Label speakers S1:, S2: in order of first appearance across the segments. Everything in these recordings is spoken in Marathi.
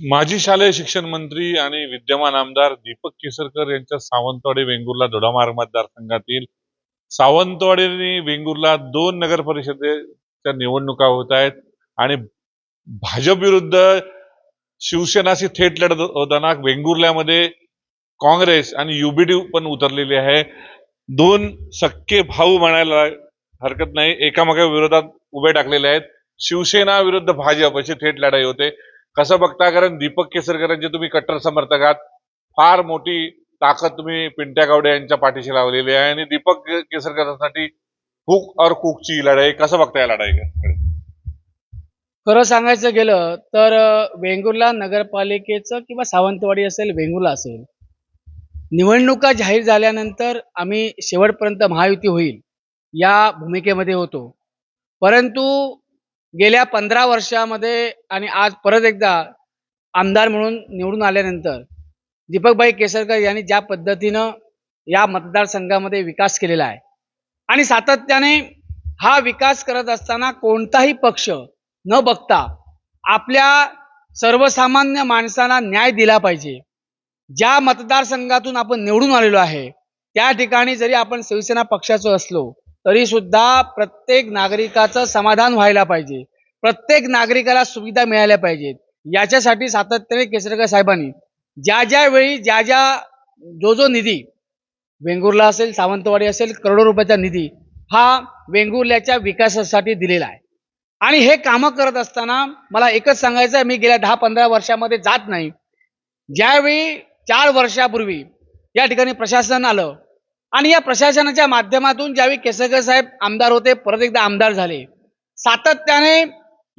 S1: माजी शालेय शिक्षण मंत्री आणि विद्यमान आमदार दीपक केसरकर यांच्या सावंतवाडी वेंगुर्ला दोडामार्ग मतदारसंघातील सावंतवाडी आणि वेंगुर्ला दोन नगर परिषदेच्या निवडणुका होत आहेत आणि भाजप विरुद्ध शिवसेनाशी थेट लढत होताना वेंगुर्ल्यामध्ये काँग्रेस आणि युबीडी पण उतरलेली आहे. दोन सक्के भाऊ म्हणायला हरकत नाही. एकामेका विरोधात उभे टाकलेले आहेत. शिवसेना विरुद्ध भाजप अशी थेट लढाई होते. कसं बघता कारण दीपक केसरकरांचे तुम्ही कट्टर समर्थक आहात. फार मोठी ताकद तुम्ही पिंट्या गावडे यांच्या पाठीशी लावलेली आहे. आणि दीपक केसरकरांसाठी हुक और कुकची लढाई कसं बघता या लढाई
S2: खरं सांगायचं गेलं तर वेंगुर्ला नगरपालिकेचं किंवा सावंतवाडी असेल वेंगुर्ला असेल निवडणुका जाहीर झाल्यानंतर आम्ही शेवटपर्यंत महायुती होईल या भूमिकेमध्ये होतो. परंतु गेल्या पंधरा वर्षामध्ये आणि आज परत एकदा आमदार म्हणून निवडून आल्यानंतर दीपकभाई केसरकर यांनी ज्या पद्धतीनं या मतदारसंघामध्ये विकास केलेला आहे आणि सातत्याने हा विकास करत असताना कोणताही पक्ष न बघता आपल्या सर्वसामान्य माणसाला न्याय दिला पाहिजे. ज्या मतदारसंघातून आपण निवडून आलेलो आहे त्या ठिकाणी जरी आपण शिवसेना पक्षाचं असलो तरी सुद्धा प्रत्येक नागरिकाचं समाधान व्हायला पाहिजे. प्रत्येक नागरिकाला सुविधा मिळाल्या पाहिजेत. याच्यासाठी सातत्याने केसरकर साहेबांनी ज्या ज्या वेळी ज्या ज्या जो जो निधी वेंगुर्ला असेल सावंतवाडी असेल करोडो रुपयाचा निधी हा वेंगुर्ल्याच्या विकासासाठी दिलेला आहे. आणि हे कामं करत असताना मला एकच सांगायचं आहे मी गेल्या दहा पंधरा वर्षामध्ये जात नाही. ज्यावेळी चार वर्षापूर्वी या ठिकाणी प्रशासन आलं आणि या प्रशासनाच्या माध्यमातून ज्यावेळी केसरकर साहेब आमदार होते परत एकदा आमदार झाले. सातत्याने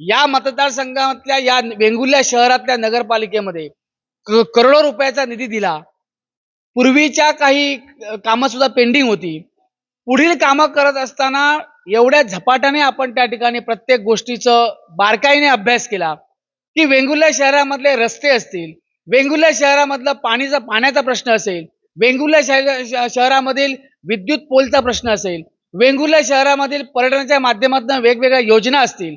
S2: या मतदारसंघातल्या या वेंगुर्ल्या शहरातल्या नगरपालिकेमध्ये करोडो रुपयाचा निधी दिला. पूर्वीच्या काही कामं सुद्धा पेंडिंग होती. पुढील कामं करत असताना एवढ्या झपाट्याने आपण त्या ठिकाणी प्रत्येक गोष्टीचं बारकाईने अभ्यास केला की वेंगुर्ल्या शहरामधले रस्ते असतील वेंगुर्ल्या शहरामधलं पाणीचा पाण्याचा प्रश्न असेल वेंगुर्ला शहरा श- शहरामधील विद्युत पोलचा प्रश्न असेल वेंगुर्ला शहरामधील पर्यटनाच्या माध्यमातून वेगवेगळ्या योजना असतील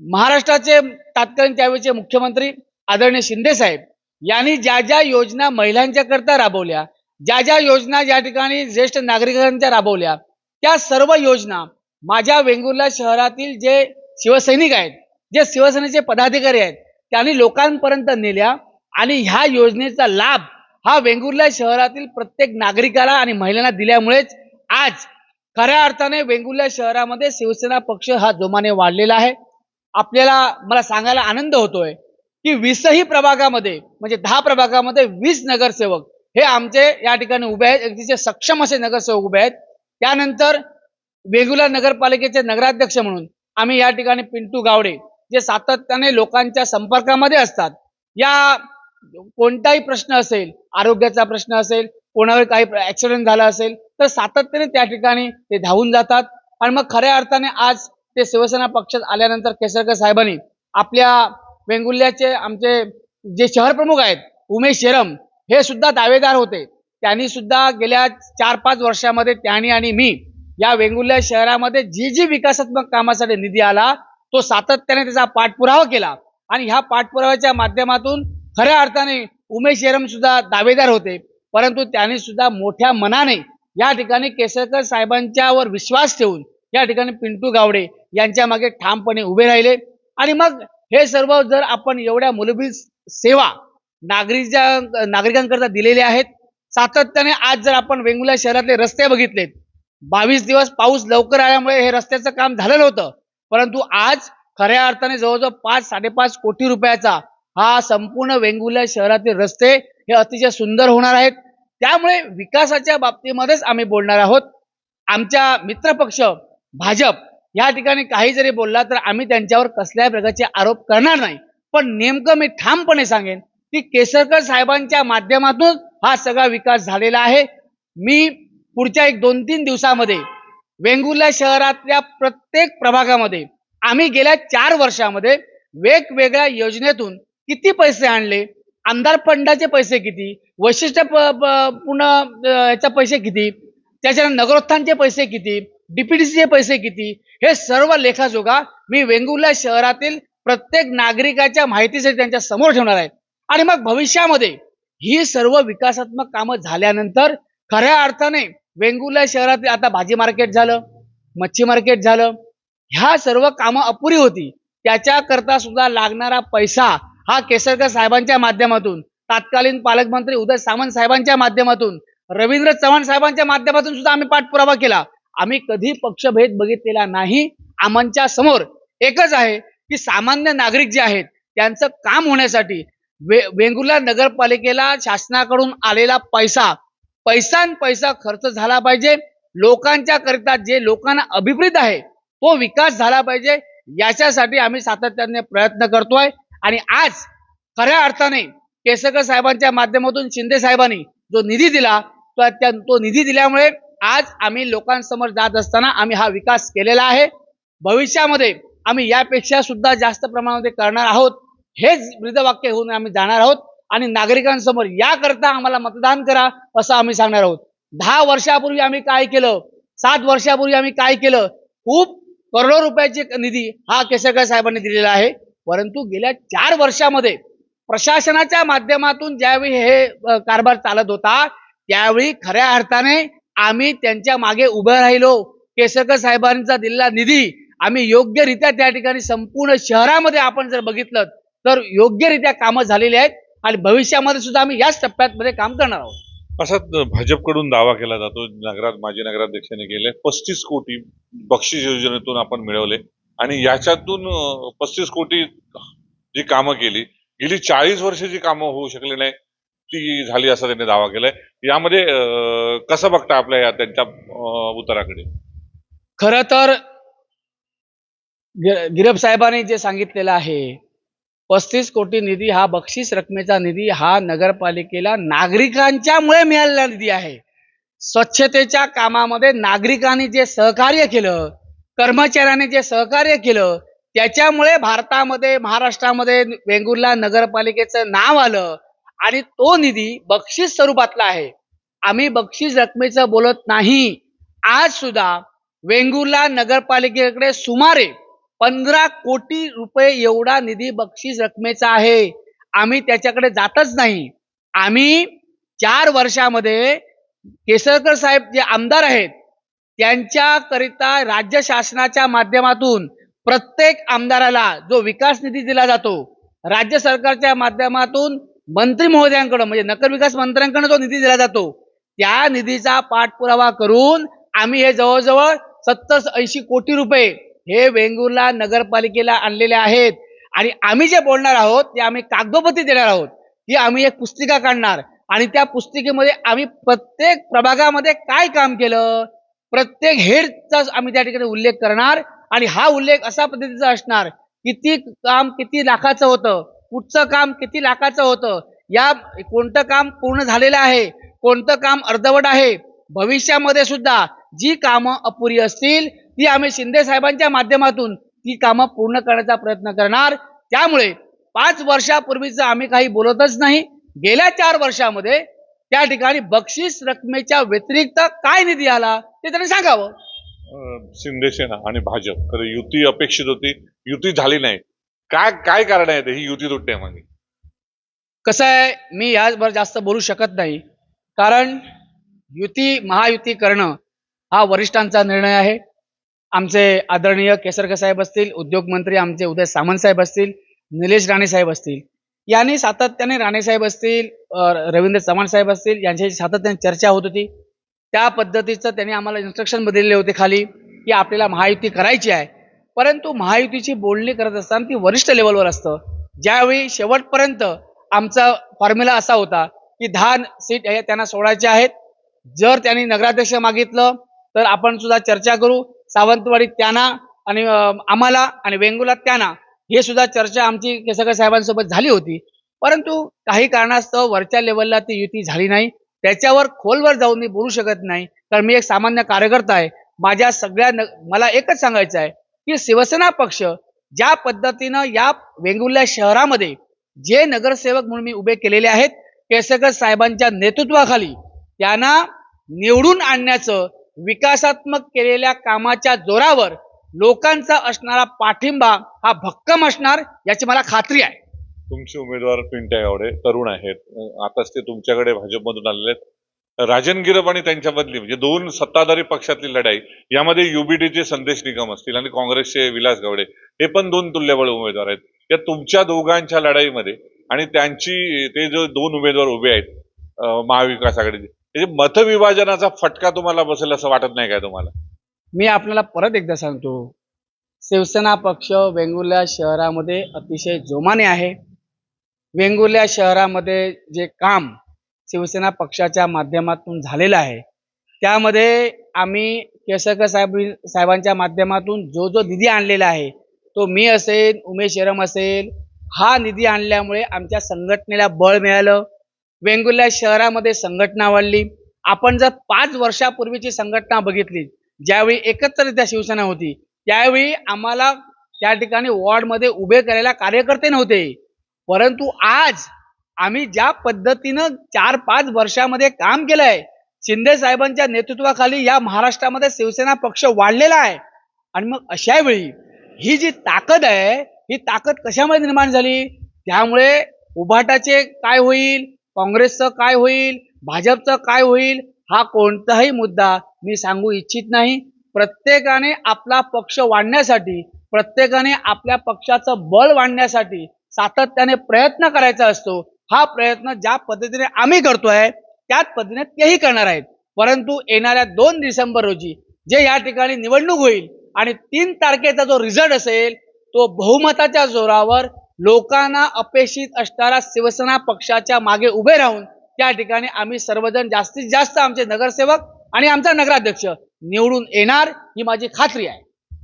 S2: महाराष्ट्राचे तात्कालीन त्यावेळेचे मुख्यमंत्री आदरणीय शिंदे साहेब यांनी ज्या ज्या योजना महिलांच्या करता राबवल्या ज्या ज्या योजना या ठिकाणी ज्येष्ठ नागरिकांच्या राबवल्या त्या सर्व योजना माझ्या वेंगुर्ला शहरातील जे शिवसैनिक आहेत जे शिवसेनेचे पदाधिकारी आहेत त्यांनी लोकांपर्यंत नेल्या आणि ह्या योजनेचा लाभ हा वेंगुर्ला शहरातील प्रत्येक नागरिकाला आणि महिलांना दिल्यामुळेच आज खऱ्या अर्थाने वेंगुर्ला शहरामध्ये शिवसेना पक्ष हा जोमाने वाढलेला आहे. आपल्याला मला सांगायला आनंद होतोय की वीसही प्रभागामध्ये म्हणजे दहा प्रभागामध्ये वीस नगरसेवक हे आमचे या ठिकाणी उभे आहेत. अतिशय सक्षम असे नगरसेवक उभे आहेत. त्यानंतर वेगुला नगरपालिकेचे नगराध्यक्ष म्हणून आम्ही या ठिकाणी पिंटू गावडे जे सातत्याने लोकांच्या संपर्कामध्ये असतात या कोणताही प्रश्न असेल आरोग्याचा प्रश्न असेल कोणावर काही ऍक्सिडेंट झाला असेल तर सातत्याने त्या ठिकाणी ते धावून जातात. आणि मग खऱ्या अर्थाने आज ते शिवसेना पक्षात आल्यानंतर केसरकर साहेबांनी आपल्या वेंगुल्ल्याचे आमचे जे शहर प्रमुख आहेत उमेश शेरम हे सुद्धा दावेदार होते. त्यांनी सुद्धा गेल्या चार पाच वर्षामध्ये त्यांनी आणि मी या वेंगुर्ल्या शहरामध्ये जी जी विकासात्मक कामासाठी निधी आला तो सातत्याने त्याचा पाठपुरावा केला. आणि ह्या पाठपुराव्याच्या माध्यमातून खऱ्या अर्थाने उमेश शेरम सुद्धा दावेदार होते परंतु त्यांनी सुद्धा मोठ्या मनाने या ठिकाणी केसरकर साहेबांच्यावर विश्वास ठेवून या ठिकाणी पिंटू गावडे यांच्या मागे ठामपणे उभे राहिले. आणि मग हे सर्व जर आपण एवढ्या मूलभूत सेवा नागरिकच्या नागरिकांकरता दिलेल्या आहेत सातत्याने आज जर आपण वेंगुला शहरातले रस्ते बघितलेत बावीस दिवस पाऊस लवकर आल्यामुळे हे रस्त्याचं काम झालं नव्हतं परंतु आज खऱ्या अर्थाने जवळजवळ पाच साडेपाच कोटी रुपयाचा हा संपूर्ण वेंगुर्ला शहरातील रस्ते हे अतिशय सुंदर होणार आहेत. त्यामुळे विकासाच्या बाबतीमध्येच आम्ही बोलणार आहोत. आमच्या मित्रपक्ष भाजप या ठिकाणी काही जरी बोलला तर आम्ही त्यांच्यावर कसल्याही प्रकारचे आरोप करणार नाही. पण नेमकं मी ठामपणे सांगेन की केसरकर साहेबांच्या माध्यमातून हा सगळा विकास झालेला आहे. मी पुढच्या एक दोन तीन दिवसामध्ये वेंगुर्ला शहरातल्या प्रत्येक प्रभागामध्ये आम्ही गेल्या चार वर्षामध्ये वेगवेगळ्या योजनेतून किती पैसे आणले? आमदार फंडाचे पैसे किती? वैशिष्ट्य प- पूर्ण याचा पैसे किती? त्याच्यानंतर नगरोत्थानचे पैसे किती? डीपीडीसीचे पैसे किती? हे सर्व लेखाजोगा मी वेंगुर्ला शहरातील प्रत्येक नागरिकाच्या माहितीसाठी त्यांच्यासमोर ठेवणार आहे. आणि मग भविष्यामध्ये ही सर्व विकासात्मक कामं झाल्यानंतर खऱ्या अर्थाने वेंगुर्ला शहरात आता भाजी मार्केट झालं मच्छी मार्केट झालं. ह्या सर्व कामं अपुरी होती. त्याच्याकरता सुद्धा लागणारा पैसा हा केसरकर साहेबांच्या माध्यमातून. तत्कालीन पालकमंत्री उदय सामंत साहेबांच्या माध्यमातून. रवींद्र चव्हाण साहेबांच्या माध्यमातून सुद्धा आम्ही पाठपुरावा केला. आम्ही कधी पक्षभेद बघितलेला नाही. आमच्यासमोर एकच आहे की सामान्य नागरिक जे आहेत त्यांचं काम होण्यासाठी वे वेंगुर्ला नगरपालिकेला शासनाकडून आलेला पैसा पैसा पैसा खर्च झाला पाहिजे. लोकांच्या करिता जे लोकांना अभिप्रेत आहे तो विकास झाला पाहिजे. याच्यासाठी आम्ही सातत्याने प्रयत्न करतोय. आणि आज खऱ्या अर्थाने केसरकर साहेबांच्या माध्यमातून शिंदे साहेबांनी जो निधी दिला तो त्या- तो निधी दिल्यामुळे आज आम्ही लोकांसमोर जात असताना आम्ही हा विकास केलेला आहे. भविष्यामध्ये आम्ही यापेक्षा सुद्धा जास्त प्रमाणामध्ये करणार आहोत. हेच ब्रीदवाक्य होऊन आम्ही जाणार आहोत. आणि नागरिकांसमोर याकरता आम्हाला मतदान करा असं आम्ही सांगणार आहोत. दहा वर्षापूर्वी आम्ही काय केलं? सात वर्षापूर्वी आम्ही काय केलं? खूप करोडो रुपयाची निधी हा केसरकर साहेबांनी दिलेला आहे. परंतु गेल्या चार वर्षामध्ये प्रशासनाच्या माध्यमातून ज्यावेळी हे कारभार चालत होता त्यावेळी खऱ्या अर्थाने आम्ही त्यांच्या मागे उभे राहिलो. केसरकर साहेबांचा दिलेला निधी आम्ही योग्यरित्या त्या ठिकाणी संपूर्ण शहरामध्ये आपण जर बघितलं तर योग्यरित्या कामं झालेली आहेत आणि भविष्यामध्ये सुद्धा आम्ही याच टप्प्यात मध्ये काम करणार आहोत.
S1: असाच भाजपकडून दावा केला जातो नगरात माजी नगराध्यक्षाने केले पस्तीस कोटी बक्षीस योजनेतून आपण मिळवले. आणि याच्यातून पस्तीस कोटी जी कामं केली गेली चाळीस वर्षाची कामं होऊ शकली नाही ती झाली असा त्यांनी दावा केलाय. यामध्ये कसं बघता आपल्या या त्यांच्या उत्तराकडे
S2: खर तर गिर- गिरब साहेबांनी जे सांगितलेलं आहे पस्तीस कोटी निधी हा बक्षीस रकमेचा निधी हा नगरपालिकेला नागरिकांच्यामुळे मिळालेला निधी आहे. स्वच्छतेच्या कामामध्ये नागरिकांनी जे सहकार्य केलं कर्मचाऱ्याने जे सहकार्य केलं त्याच्यामुळे भारतामध्ये महाराष्ट्रामध्ये वेंगुर्ला नगरपालिकेचं नाव आलं आणि तो निधी बक्षीस स्वरूपातला आहे. आम्ही बक्षीस रकमेचं बोलत नाही. आज सुद्धा वेंगुर्ला नगरपालिकेकडे सुमारे पंधरा कोटी रुपये एवढा निधी बक्षीस रकमेचा आहे. आम्ही त्याच्याकडे जातच नाही. आम्ही चार वर्षामध्ये केसरकर साहेब जे आमदार आहेत त्यांच्याकरिता राज्य शासनाच्या माध्यमातून प्रत्येक आमदाराला जो विकास निधी दिला जातो राज्य सरकारच्या माध्यमातून मंत्री महोदयांकडून म्हणजे नगर विकास मंत्र्यांकडून जो निधी दिला जातो त्या निधीचा पाठपुरावा करून आम्ही हे जवळजवळ सत्तर ऐंशी कोटी रुपये हे वेंगुर्ला नगरपालिकेला आणलेले आहेत. आणि आम्ही जे बोलणार आहोत ते आम्ही कागदोपत्री देणार आहोत. की आम्ही एक पुस्तिका काढणार. आणि त्या पुस्तिकेमध्ये आम्ही प्रत्येक प्रभागामध्ये काय काम केलं? प्रत्येक हेडचा आम्ही त्या ठिकाणी उल्लेख करणार आणि हा उल्लेख असा पद्धतीचा असणार किती काम किती लाखाचं होतं कुठचं काम किती लाखाचं होतं या कोणतं काम पूर्ण झालेलं आहे कोणतं काम अर्धवट आहे भविष्यामध्ये सुद्धा जी कामं अपुरी असतील ती आम्ही शिंदे साहेबांच्या माध्यमातून ती कामं पूर्ण करण्याचा प्रयत्न करणार. त्यामुळे पाच वर्षापूर्वीचं आम्ही काही बोलतच नाही. गेल्या चार वर्षामध्ये त्या ठिकाणी बक्षीस रकमेच्या व्यतिरिक्त काय निधी आला? ते त्यांनी सांगावं.
S1: अं, शिंदे सेना आणि भाजप. खरं युती अपेक्षित होती. युती झाली नाही. काय काय कारण आहे ही युती तुटण्यामागे
S2: कसं आहे मी याचबरोबर जास्त बोलू शकत नाही. कारण युती महायुती करणं हा वरिष्ठांचा निर्णय आहे. आमचे आदरणीय केसरकर साहेब असतील उद्योगमंत्री आमचे उदय सामंत साहेब असतील निलेश राणे साहेब असतील. यांनी सातत्याने राणे साहेब असतील रवींद्र चव्हाण साहेब असतील यांच्याशी सातत्याने चर्चा होत होती. त्या पद्धतीचं त्यांनी आम्हाला इन्स्ट्रक्शन दिलेले होते खाली की आपल्याला महायुती करायची आहे. परंतु महायुतीची बोलणी करत असताना ती वरिष्ठ लेवलवर असतं. ज्यावेळी शेवटपर्यंत आमचा फॉर्म्युला असा होता की दहा सीट हे त्यांना सोडायचे आहेत. जर त्यांनी नगराध्यक्ष मागितलं तर आपण सुद्धा चर्चा करू. सावंतवाडी त्यांना आणि आम्हाला आणि वेंगुला त्यांना हे सुद्धा चर्चा आमची केसरकर साहेबांसोबत झाली होती. परंतु काही कारणास्तव वरच्या लेवलला ती युती झाली नाही. त्याच्यावर खोलवर जाऊन मी बोलू शकत नाही. कारण मी एक सामान्य कार्यकर्ता आहे. माझ्या सगळ्या न मला एकच सांगायचं आहे की शिवसेना पक्ष ज्या पद्धतीनं या वेंगुर्ल्या शहरामध्ये जे नगरसेवक म्हणून मी उभे केलेले आहेत केसरकर साहेबांच्या नेतृत्वाखाली त्यांना निवडून आणण्याचं विकासात्मक केलेल्या कामाच्या जोरावर लोकांचा असणारा पाठिंबा हा भक्कम असणार याची मला खात्री आहे.
S1: तुमचे उमेदवार पिंट्या गावडे तरुण आहेत. आताच ते तुमच्याकडे भाजपमधून आलेले आहेत. राजन गिरप आणि त्यांच्या बदली म्हणजे दोन सत्ताधारी पक्षातली लढाई यामध्ये युबीडीचे संदेश निगम असतील आणि काँग्रेसचे विलास गावडे हे पण दोन तुल्यबळ उमेदवार आहेत. या तुमच्या दोघांच्या लढाईमध्ये आणि त्यांची ते जो दोन उमेदवार उभे आहेत महाविकास आघाडीचे मतविभाजनाचा फटका तुम्हाला बसेल असं वाटत नाही काय तुम्हाला?
S2: मी आपल्याला परत एकदा सांगतो शिवसेना पक्ष वेंगुर्ल्या शहरामध्ये अतिशय जोमाने आहे. वेंगुर्ल्या शहरामध्ये जे काम शिवसेना पक्षाच्या माध्यमातून झालेलं आहे त्यामध्ये आम्ही केसरकर साहेब साहेबांच्या माध्यमातून जो जो निधी आणलेला आहे तो मी असेल उमेश शरम असेल हा निधी आणल्यामुळे आमच्या संघटनेला बळ मिळालं. वेंगुर्ल्या शहरामध्ये संघटना वाढली. आपण जर पाच वर्षापूर्वीची संघटना बघितली ज्यावेळी एकत्ररित्या शिवसेना होती त्यावेळी आम्हाला त्या ठिकाणी वॉर्डमध्ये उभे करायला कार्यकर्ते नव्हते. परंतु आज आम्ही ज्या पद्धतीनं चार पाच वर्षामध्ये काम केलंय शिंदे साहेबांच्या नेतृत्वाखाली या महाराष्ट्रामध्ये शिवसेना पक्ष वाढलेला आहे. आणि मग अशा वेळी ही जी ताकद आहे ही ताकद कशामुळे निर्माण झाली? त्यामुळे उभाटाचे काय होईल? काँग्रेसचं काय होईल? भाजपचं काय होईल? हा कोणताही मुद्दा मी सांगू इच्छित नाही. प्रत्येकाने आपला पक्ष वाढण्यासाठी प्रत्येकाने आपल्या पक्षाचं बळ वाढण्यासाठी सातत्याने प्रयत्न करायचा असतो हा प्रयत्न ज्या पद्धतीने आम्ही करतोय त्याच पद्धतीने तेही करणार आहेत. परंतु येणाऱ्या दोन डिसेंबर रोजी जे या ठिकाणी निवडणूक होईल आणि तीन तारखेचा जो रिझल्ट असेल तो बहुमताच्या जोरावर लोकांना अपेक्षित असणारा शिवसेना पक्षाच्या मागे उभे राहून त्या ठिकाणी आम्ही सर्वजण जास्तीत जास्त आमचे नगरसेवक आणि आमचा नगराध्यक्ष निवडून येणार ही माझी खात्री आहे.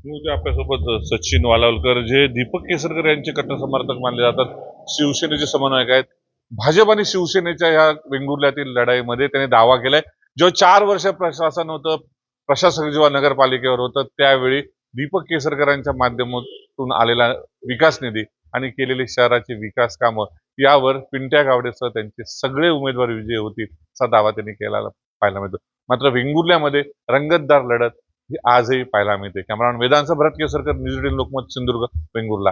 S1: आपल्यासोबत सचिन वालावलकर जे दीपक केसरकर यांचे कट्टर समर्थक मानले जातात शिवसेनेचे समन्वयक आहेत. भाजप आणि शिवसेनेच्या या वेंगुर्ल्यातील लढाईमध्ये त्यांनी दावा केलाय. जेव्हा चार वर्ष प्रशासन होतं प्रशासक जेव्हा नगरपालिकेवर होतं त्यावेळी दीपक केसरकरांच्या माध्यमातून आलेला विकास निधी आणि केलेली शहराची विकास कामं यावर पिंट्या गावडेसह त्यांचे सगळे उमेदवार विजयी होतील असा दावा त्यांनी केला पाहायला मिळतो. मात्र वेंगुर्ल्यामध्ये रंगतदार लढत आजही पाहायला मिळते. Cameraman Vedant Bharat Kesarkar news eighteen Lokmat Sindhudurg Vengurla.